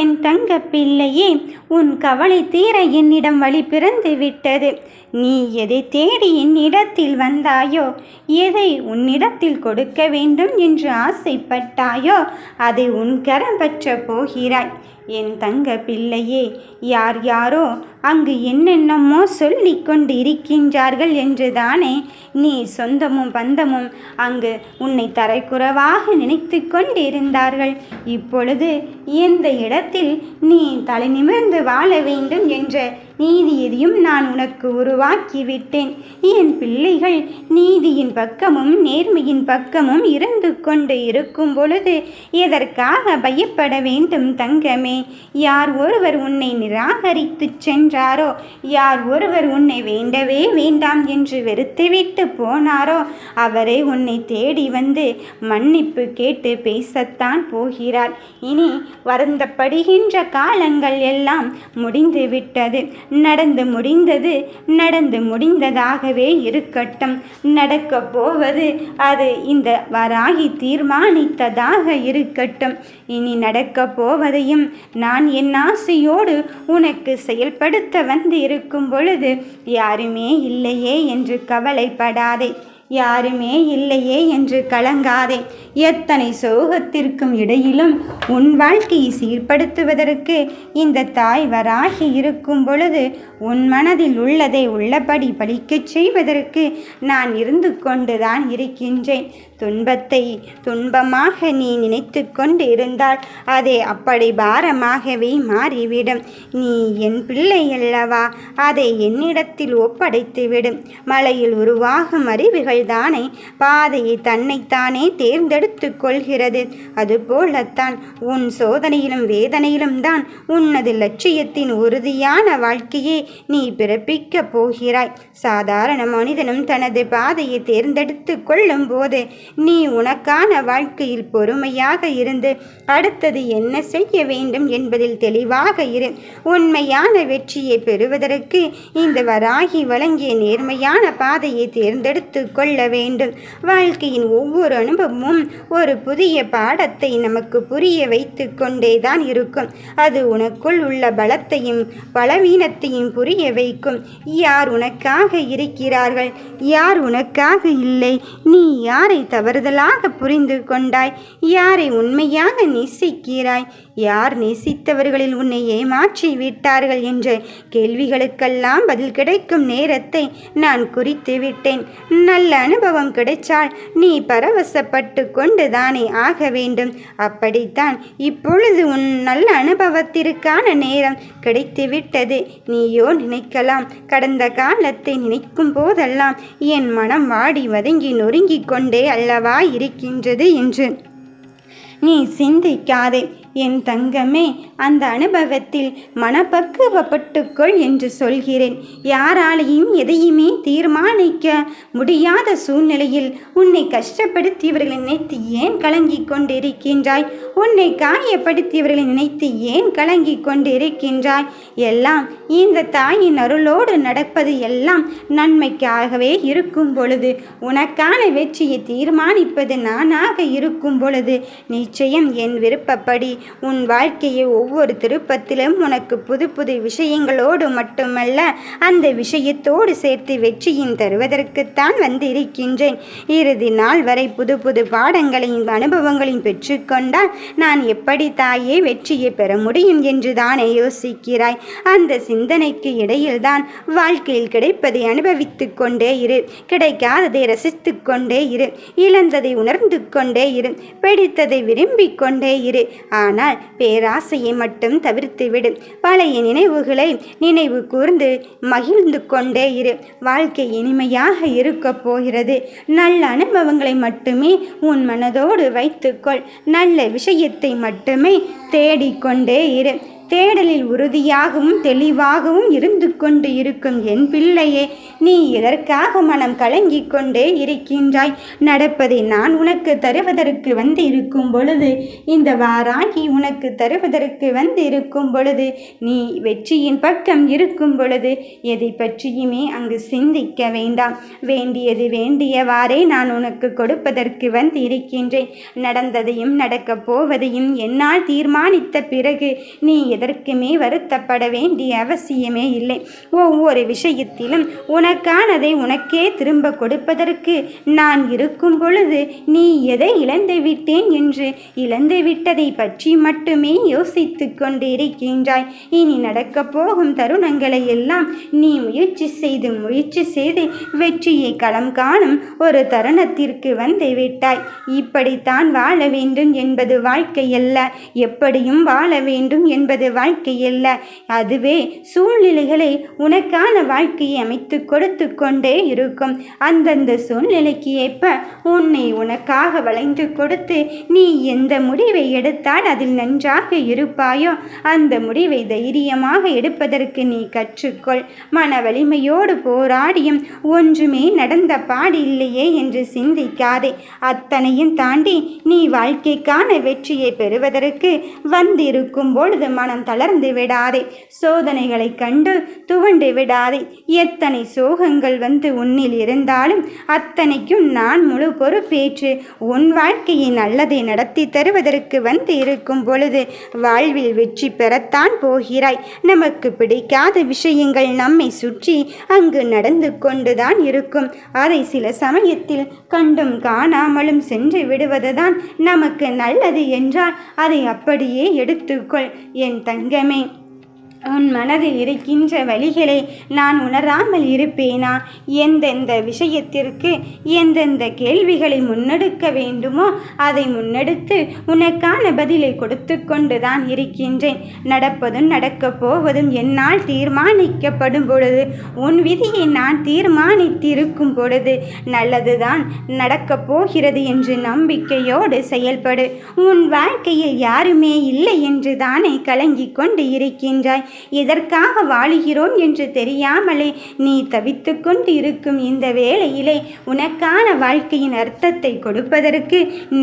என் தங்க பிள்ளையே உன் கவலை தீர என்னிடம் வழி பிறந்து விட்டது. நீ எதை தேடி என்னிடத்தில் வந்தாயோ எதை உன்னிடத்தில் கொடுக்க வேண்டும் என்று ஆசைப்பட்டாயோ அதை உன் கரம் பற்ற போகிறாய். என் தங்க பிள்ளையே யார் யாரோ அங்கு என்னென்னமோ சொல்லி கொண்டு இருக்கின்றார்கள் என்றுதானே? நீ சொந்தமும் பந்தமும் அங்கு உன்னை தரைக்குறவாக நினைத்து கொண்டிருந்தார்கள். இப்பொழுது எந்த இடத்தில் நீ தலை நிமிர்ந்து வாழ வேண்டும் என்ற நீதியையும் நான் உனக்கு உருவாக்கி விட்டேன் என் பிள்ளைகள் நீதியின் பக்கமும் நேர்மையின் பக்கமும் இருந்து கொண்டு இருக்கும் பொழுது எதற்காக பயப்பட வேண்டும் தங்கமே? யார் ஒருவர் உன்னை நிராகரித்து சென்றாரோ யார் ஒருவர் உன்னை வேண்டவே வேண்டாம் என்று வெறுத்துவிட்டு போனாரோ அவரை உன்னை தேடி வந்து மன்னிப்பு கேட்டு பேசத்தான் போகிறார். இனி வருந்தப்படுகின்ற காலங்கள் எல்லாம் முடிந்து விட்டது நடந்து முடிந்தது நடந்து முடிந்ததாகவே இருக்கட்டும். நடக்கப் போவது அது இந்த வராகி தீர்மானித்ததாக இருக்கட்டும். இனி நடக்கப் போவதையும் நான் என் ஆசையோடு உனக்கு செயல்படுத்த வந்து இருக்கும் பொழுது யாருமே இல்லையே என்று கவலைப்படாதே. யாருமே இல்லையே என்று கலங்காதே. எத்தனை சோகத்திற்கும் இடையிலும் உன் வாழ்க்கையை சீர்படுத்துவதற்கு இந்த தாய் வராகி இருக்கும் பொழுது உன் மனதில் உள்ளதை உள்ளபடி பலிக்கச் செய்வதற்கு நான் இருந்து கொண்டுதான் இருக்கின்றேன். துன்பத்தை துன்பமாக நீ நினைத்து கொண்டு இருந்தால் அதை அப்படி பாரமாகவே மாறிவிடும். நீ என் பிள்ளை அல்லவா? அதை என்னிடத்தில் ஒப்படைத்துவிடும். மலையில் உருவாகும் அறிவுகள் தானே பாதையை தன்னைத்தானே தேர்ந்தெடுத்து கொள்கிறது. அதுபோலத்தான் உன் சோதனையிலும் வேதனையிலும் தான் உனது லட்சியத்தின் உறுதியான வாழ்க்கையை நீ பிறப்பிக்கப் போகிறாய். சாதாரண மனிதனும் தனது பாதையை தேர்ந்தெடுத்து கொள்ளும் போது நீ உனக்கான வாழ்க்கையில் பொறுமையாக இருந்து அடுத்தது என்ன செய்ய வேண்டும் என்பதில் தெளிவாக இரு. உண்மையான வெற்றியை பெறுவதற்கு இந்த வராகி வழங்கிய நேர்மையான பாதையை தேர்ந்தெடுத்து கொள்ள வேண்டும். வாழ்க்கையின் ஒவ்வொரு அனுபவமும் ஒரு புதிய பாடத்தை நமக்கு புரிய வைத்து கொண்டேதான் இருக்கும். அது உனக்குள் உள்ள பலத்தையும் பலவீனத்தையும் புரிய வைக்கும். யார் உனக்காக இருக்கிறார்கள்? யார் உனக்காக இல்லை? நீ யாரை தவறுதலாக புரிந்து கொண்டாய். யாரை உண்மையாக நேசிக்கிறாய்? யார் நேசித்தவர்களில் உன்னை ஏமாற்றி விட்டார்கள் என்ற? கேள்விகளுக்கெல்லாம் பதில் கிடைக்கும் நேரத்தை நான் குறித்து விட்டேன். நல்ல அனுபவம் கிடைச்சால் நீ பரவசப்பட்டு கொண்டு தானே ஆக வேண்டும். அப்படித்தான் இப்பொழுது உன் நல்ல அனுபவத்திற்கான நேரம் கிடைத்துவிட்டது. நீயோ நினைக்கலாம். கடந்த காலத்தை நினைக்கும் போதெல்லாம் என் மனம் வாடி வதங்கி நொறுங்கிக் கொண்டே அல்லவா இருக்கின்றது என்று. நீ சிந்திக்காதே என் தங்கமே அந்த அனுபவத்தில் மனப்பக்குவப்பட்டுக்கொள் என்று சொல்கிறேன். யாராலையும் எதையுமே தீர்மானிக்க முடியாத சூழ்நிலையில் உன்னை கஷ்டப்படுத்தியவர்களை நினைத்து ஏன் கலங்கிக் கொண்டிருக்கின்றாய்? உன்னை காயப்படுத்தியவர்களை நினைத்து ஏன் கலங்கிக் கொண்டிருக்கின்றாய்? எல்லாம் இந்த தாயின் அருளோடு நடப்பது எல்லாம் நன்மைக்காகவே இருக்கும் பொழுது உனக்கான வெற்றியை தீர்மானிப்பது நானாக இருக்கும் பொழுது நிச்சயம் என் விருப்பப்படி உன் வாழ்க்கையை ஒவ்வொரு திருப்பத்திலும் உனக்கு புது புது விஷயங்களோடு மட்டுமல்ல அந்த விஷயத்தோடு சேர்த்து வெற்றியும் தருவதற்குத்தான் வந்து இருக்கின்றேன் இறுதி நாள் வரை புது புது பாடங்களையும் அனுபவங்களையும் பெற்றுக்கொண்டால் நான் எப்படி தாயே வெற்றியை பெற முடியும் என்று தானே யோசிக்கிறாய். அந்த சிந்தனைக்கு இடையில்தான் வாழ்க்கையில் கிடைப்பதை அனுபவித்து கொண்டே இரு. கிடைக்காததை ரசித்து கொண்டே இரு. இழந்ததை உணர்ந்து கொண்டே இரு. பிடித்ததை விரும்பிக் கொண்டே இரு. ஆனால் பேராசையை மட்டும் தவிர்த்துவிடு. பழைய நினைவுகளை நினைவு கூர்ந்து மகிழ்ந்து கொண்டே இரு. வாழ்க்கை இனிமையாக இருக்கப் போகிறது. நல்ல அனுபவங்களை மட்டுமே உன் மனதோடு வைத்துக்கொள். நல்ல விஷயத்தை மட்டுமே தேடிக்கொண்டே இரு. தேடலில் உறுதியாகவும் தெளிவாகவும் இருந்து கொண்டு இருக்கும் என் பிள்ளையே நீ இதற்காக மனம் கலங்கிக் கொண்டே இருக்கின்றாய்? நடப்பதை நான் உனக்கு தருவதற்கு வந்து இருக்கும் பொழுது இந்த வாராகி உனக்கு தருவதற்கு வந்து இருக்கும் பொழுது நீ வெற்றியின் பக்கம் இருக்கும் பொழுது எதை பற்றியுமே அங்கு சிந்திக்க வேண்டாம். வேண்டியது வேண்டியவாறே நான் உனக்கு கொடுப்பதற்கு வந்து இருக்கின்றேன் நடந்ததையும் நடக்கப் போவதையும் என்னால் தீர்மானித்த பிறகு நீ எதற்குமே வருத்தப்பட வேண்டிய அவசியமே இல்லை. ஒவ்வொரு விஷயத்திலும் உனக்கானதை உனக்கே திரும்ப கொடுப்பதற்கு நான் இருக்கும் பொழுது நீ எதை இழந்து விட்டேன் என்று இழந்து விட்டதை பற்றி மட்டுமே யோசித்து கொண்டு இருக்கின்றாய் இனி நடக்கப் போகும் தருணங்களை எல்லாம் நீ முயற்சி செய்து முயற்சி செய்து வெற்றியை களம் காணும் ஒரு தருணத்திற்கு வந்து விட்டாய். இப்படித்தான் வாழ வேண்டும் என்பது வாழ்க்கையல்ல. எப்படியும் வாழ வேண்டும் என்பது வாழ்க்கையல்ல அதுவே சூழ்நிலைகளை உனக்கான வாழ்க்கையை அமைத்து கொடுத்து கொண்டே இருக்கும். அந்தந்த சூழ்நிலைக்கு ஏற்ப உன்னை உனக்காக வளைந்து கொடுத்து நீ எந்த முடிவை எடுத்தால் அதில் நன்றாக இருப்பாயோ அந்த முடிவை தைரியமாக எடுப்பதற்கு நீ கற்றுக்கொள். மன வலிமையோடு போராடியும் ஒன்றுமே நடந்த பாடு இல்லையே என்று சிந்திக்காதே. அத்தனையும் தாண்டி நீ வாழ்க்கைக்கான வெற்றியை பெறுவதற்கு வந்திருக்கும் பொழுது மனம் தளர்ந்து விடாதே. சோதனைகளை கண்டு துவண்டு விடாதே. எத்தனை சோகங்கள் வந்து உன்னில் இருந்தாலும் அத்தனைக்கும் நான் முழு பொறுப்பேற்று உன் வாழ்க்கையை நல்லதை நடத்தி தருவதற்கு வந்து இருக்கும் பொழுது வாழ்வில் வெற்றி பெறத்தான் போகிறாய். நமக்கு பிடிக்காத விஷயங்கள் நம்மை சுற்றி அங்கு நடந்து கொண்டுதான் இருக்கும். அதை சில சமயத்தில் கண்டும் காணாமலும் சென்று விடுவதுதான் நமக்கு நல்லது என்றால் அதை அப்படியே எடுத்துக்கொள். என் தங்கமே உன் மனதில் இருக்கின்ற வழிகளை நான் உணராமல் இருப்பேனா? எந்தெந்த விஷயத்திற்கு எந்தெந்த கேள்விகளை முன்னெடுக்க வேண்டுமோ அதை முன்னெடுத்து உனக்கான பதிலை கொடுத்து கொண்டுதான் இருக்கின்றேன். நடப்பதும் நடக்கப் போவதும் என்னால் தீர்மானிக்கப்படும் பொழுது உன் விதியை நான் தீர்மானித்திருக்கும் பொழுது நல்லதுதான் நடக்கப் போகிறது என்று நம்பிக்கையோடு செயல்படு. உன் வாழ்க்கையில் யாருமே இல்லை என்று தானே கலங்கிக் கொண்டு இருக்கின்றாய். எதற்காக வாழுகிறோம் என்று தெரியாமலே நீ தவித்து கொண்டு இருக்கும் இந்த வேளையிலே உனக்கான வாழ்க்கையின் அர்த்தத்தை கொடுப்பதற்கு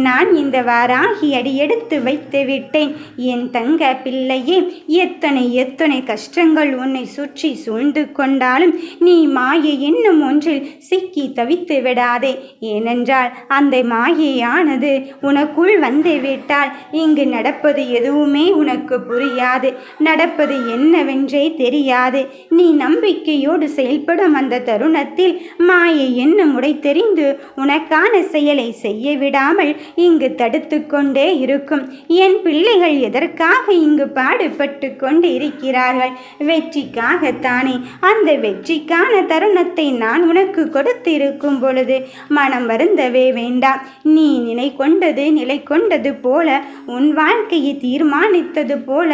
நான் இந்த வாராகி அடியெடுத்து வைத்து விட்டேன். என் தங்க பிள்ளையே எத்தனை எத்தனை கஷ்டங்கள் உன்னை சுற்றி சூழ்ந்து கொண்டாலும் நீ மாயை என்னும் ஒன்றில் சிக்கி தவித்து விடாதே. ஏனென்றால் அந்த மாயையானது உனக்குள் வந்து விட்டால் இங்கு நடப்பது எதுவுமே உனக்கு புரியாது. நடப்பது என்னவென்றே தெரியாது. நீ நம்பிக்கையோடு செயல்படும் அந்த தருணத்தில் மாயை என்ன முடை தெரிந்து உனக்கான செயலை செய்ய விடாமல் இங்கு தடுத்து கொண்டே இருக்கும். என் பிள்ளைகள் எதற்காக இங்கு பாடுபட்டு கொண்டு இருக்கிறார்கள் வெற்றிக்காகத்தானே. அந்த வெற்றிக்கான தருணத்தை நான் உனக்கு கொடுத்திருக்கும் பொழுது மனம் வருந்தவே வேண்டாம். நீ நிலை கொண்டது நிலை கொண்டது போல உன் வாழ்க்கையை தீர்மானித்தது போல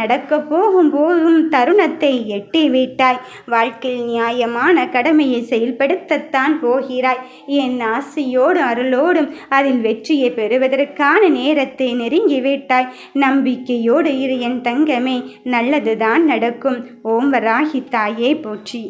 நடக்கப் போகும் தருணத்தை எட்டிவிட்டாய் வாழ்க்கையில் நியாயமான கடமையை செயல்படுத்தத்தான் போகிறாய். என் ஆசையோடும் அருளோடும் அதில் வெற்றியை பெறுவதற்கான நேரத்தை நெருங்கிவிட்டாய் நம்பிக்கையோடு இரு என் தங்கமே நல்லதுதான் நடக்கும். ஓம் வராகி தாயே போற்றி.